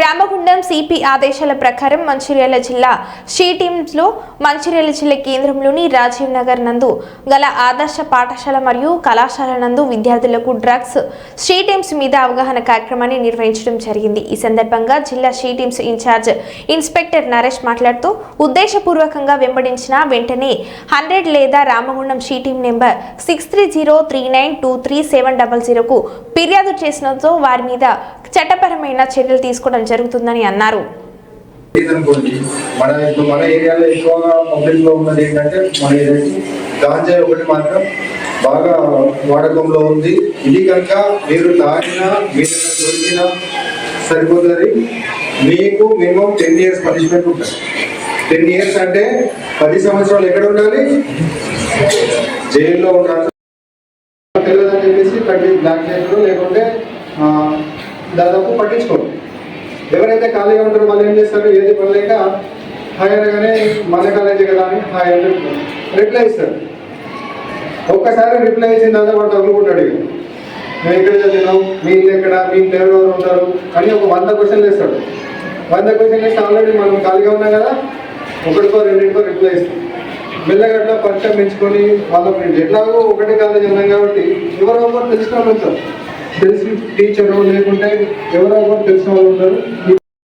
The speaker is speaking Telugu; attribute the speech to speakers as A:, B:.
A: రామగుండం సిపి ఆదేశాల ప్రకారం మంచిర్యాల జిల్లా షీ టీమ్స్లో మంచిర్యాల జిల్లా కేంద్రంలోని రాజీవ్ నగర్ నందు గల ఆదర్శ పాఠశాల మరియు కళాశాల నందు విద్యార్థులకు డ్రగ్స్ షీ టీమ్స్ మీద అవగాహన కార్యక్రమాన్ని నిర్వహించడం జరిగింది. ఈ సందర్భంగా జిల్లా she teams incharge inspector Naresh మాట్లాడుతూ ఉద్దేశపూర్వకంగా వెంబడించిన వెంటనే హండ్రెడ్ లేదా Ramagundam she team number six three zero three nine two three seven double జీరోకు ఫిర్యాదు చేసినందుతో వారి మీద చట్టపరమైన చర్యలు తీసుకోవడం జరుగుతుందని అన్నారు.
B: అనుకోండి మన ఇప్పుడు మన ఏరియాలో ఎక్కువగా పబ్లిక్లో ఉన్నది ఏంటంటే మన ఏరియాకి ఒకటి మాత్రం బాగా వాడకంలో ఉంది. ఇది కనుక మీరు తాగినా మీరు దొరికినా సరిపోతుంది. మీకు మినిమం టెన్ ఇయర్స్ పనిష్మెంట్ ఉంటుంది. టెన్ ఇయర్స్ అంటే పది సంవత్సరాలు ఎక్కడ ఉండాలి? జైల్లో ఉండాలి. తెలియదని చెప్పేసి కట్టి బ్లాక్ చేస్తారు లేకుంటే దాదాపు పట్టించుకోరు. ఎవరైతే ఖాళీగా ఉంటారో వాళ్ళు ఏం చేస్తారు? ఏది పడలేక హాయ్ అనగానే మన కాలేజీ కదా అని హాయ్ అని రిప్లై ఇస్తారు. ఒక్కసారి రిప్లై ఇచ్చిన తర్వాత వాడు తగులుకుంటాడు ఇక. మేము ఎక్కడ చదివినాం మీ ఇల్లు ఎక్కడ మీ ఇంట్లో ఎవరెవరు ఉంటారు? అని ఒక వంద క్వశ్చన్లు ఇస్తాడు వంద క్వశ్చన్ ఇస్తే ఆల్రెడీ మనం ఖాళీగా ఉన్నాం కదా ఒకటికో రెండింటికో రిప్లై ఇస్తాం. మెల్లగట్ల పరిచయం పెంచుకొని వాళ్ళ ఫ్రెండ్ ఎట్లాగో ఒకటే కాలేజ్ ఉన్నాం కాబట్టి ఎవరో ఒకరు తెలిసిన వాళ్ళు తెలిసి టీచరు లేకుంటే ఎవరో కూడా తెలిసిన వాళ్ళు ఉంటారు.